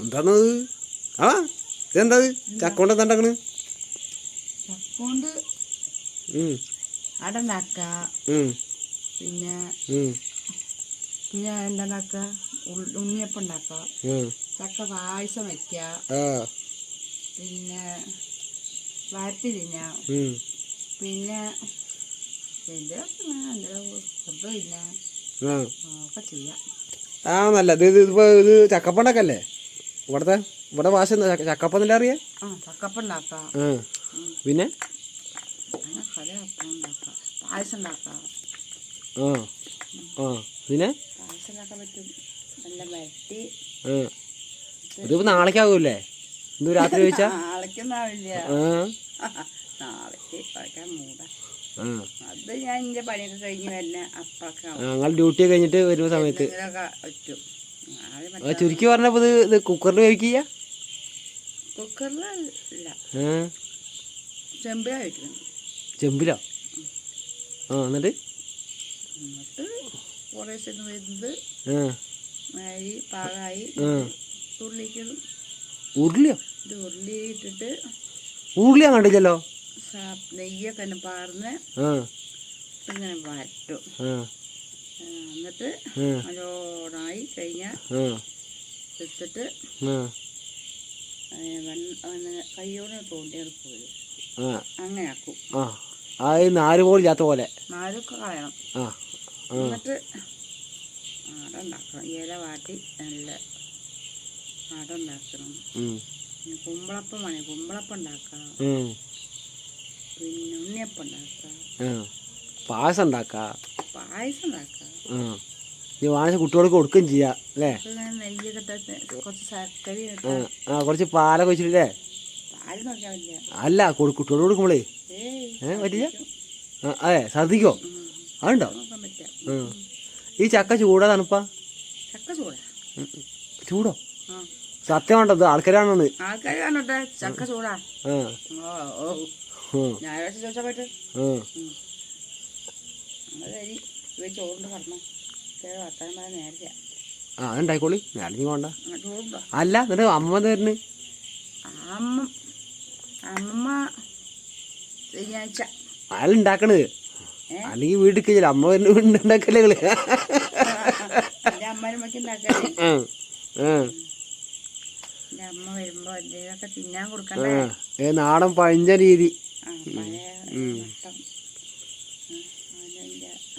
എന്താണത്? ആ? ഇതെന്താ ചക്കോണ്ട് എന്താ ഉണ്ടാക്കണ് ചക്കോണ്ട് ഉം, അട ഉണ്ടാക്ക. ഉം, പിന്നെ ഉം, പിന്നെ എന്താ ഉണ്ടാക്ക? ഉണ്ണിയപ്പം ഉണ്ടാക്ക. ചക്ക പായസം വെക്ക. പിന്നെ വരട്ടി തിന്നാം. പിന്നെ ആ. നല്ല ഇത് ഇതിപ്പോ ഇത് ചക്കപ്പണ്ടൊക്കെ ഉണ്ടാക്കല്ലേ ഇവിടുത്തെ ഇവിടെ ഭാഷ ചക്കപ്പം എന്നല്ല അറിയാ? ചക്കപ്പം ഉണ്ടാക്കാം പിന്നെ? പായസം ഉണ്ടാക്കാം ആ ആ പിന്നെ? പായസം ഉണ്ടാക്കാൻ പറ്റും. നല്ല വരട്ടി. ഇതിപ്പോ നാളേക്കാവൂല്ലേ? ഇന്ന് രാത്രി ചോദിച്ചാ? ഞങ്ങൾ ഡ്യൂട്ടി കഴിഞ്ഞിട്ട് വരുന്ന സമയത്ത് എന്തെങ്കിലുമൊക്കെ പറ്റും നാളെ ആ, മറ്റേ ചുരുക്കി പറഞ്ഞപ്പോ ഇത് ഇത് കുക്കറിൽ വേവിക്കുക ചെമ്പിലാ വെക്കണം ചെമ്പിലോ? ആ എന്നിട്ട്? എന്നിട്ട് കുറേ ചെന്ന് വരുന്നത് ആ. അരി പാകമായി ആ. ഉരുളിയോ? ഇത് ഉരുളി കണ്ടില്ലല്ലോ നെയ്യൊക്കെ പാർന്ന് ഇങ്ങനെ വരട്ടും. എന്നിട്ട് നല്ലോണായി കഴിഞ്ഞാൽ എടുത്തിട്ട് കയ്യോടെ തോണ്ടി വരും അങ്ങനെ ആക്കും ഈ നാല് പോലില്ലാത്ത പോലെ. നാലൊക്കെ കളയണം എന്നിട്ട് ആട ഉണ്ടാക്കണം. ഇല വാട്ടി നല്ല ആടുണ്ടാക്കണം കുമ്പളപ്പം വേണേ. കുമ്പളപ്പം ഉണ്ടാക്കാം പിന്നെ ഉണ്ണിയപ്പം ഉണ്ടാക്കാം. പായസം ഉണ്ടാക്കാം. പായസം ഉണ്ടാക്കാം. ഈ വാങ്ങിച്ച കുട്ടികൾക്ക് കൊടുക്കുകയും ചെയ്യാം അല്ലേ? ആ കുറച്ച് പാലൊക്കെ വെച്ചിട്ടില്ലേ? അല്ല കൊടു- കുട്ടികളോട് കൊടുക്കുമ്പോളേ. ഏ പറ്റില്ല? അതെ ഛർദിക്കോ അതുണ്ടോ? ഈ ചക്ക ചൂടാ തണുപ്പാ? ചൂടാ. സത്യമാണ്ടോ ഇത് ആൾക്കാരാണെന്ന്? ആൾക്കാർ ചക്ക ചൂടാ. ഞായറാഴ്ച ചോദിച്ചാൽ പറ്റും കടന്നു വർത്താനം പറയാൻ ആ അതുണ്ടായിക്കോളി ഞാനിഞ്ഞ് പോണ്ട. അല്ല എന്നിട്ട് അമ്മ തരുന്നു? അമ്മ അമ്മ ശനിയാഴ്ച. അയാൾ ഉണ്ടാക്കണത്? അല്ലെങ്കിൽ വീട്ടിൽ കഴിഞ്ഞാൽ അമ്മ വരുന്ന വീണ്ടുണ്ടാക്കല്ലേ കളി നാടൻ അമ്മനുമൊക്കെ ഉണ്ടാക്കണേ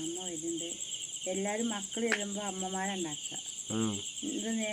അമ്മ വരുന്നുണ്ട്. എല്ലാവരും മക്കൾ ചെല്ലുമ്പോൾ അമ്മമാരുണ്ടാക്കുക ഇത്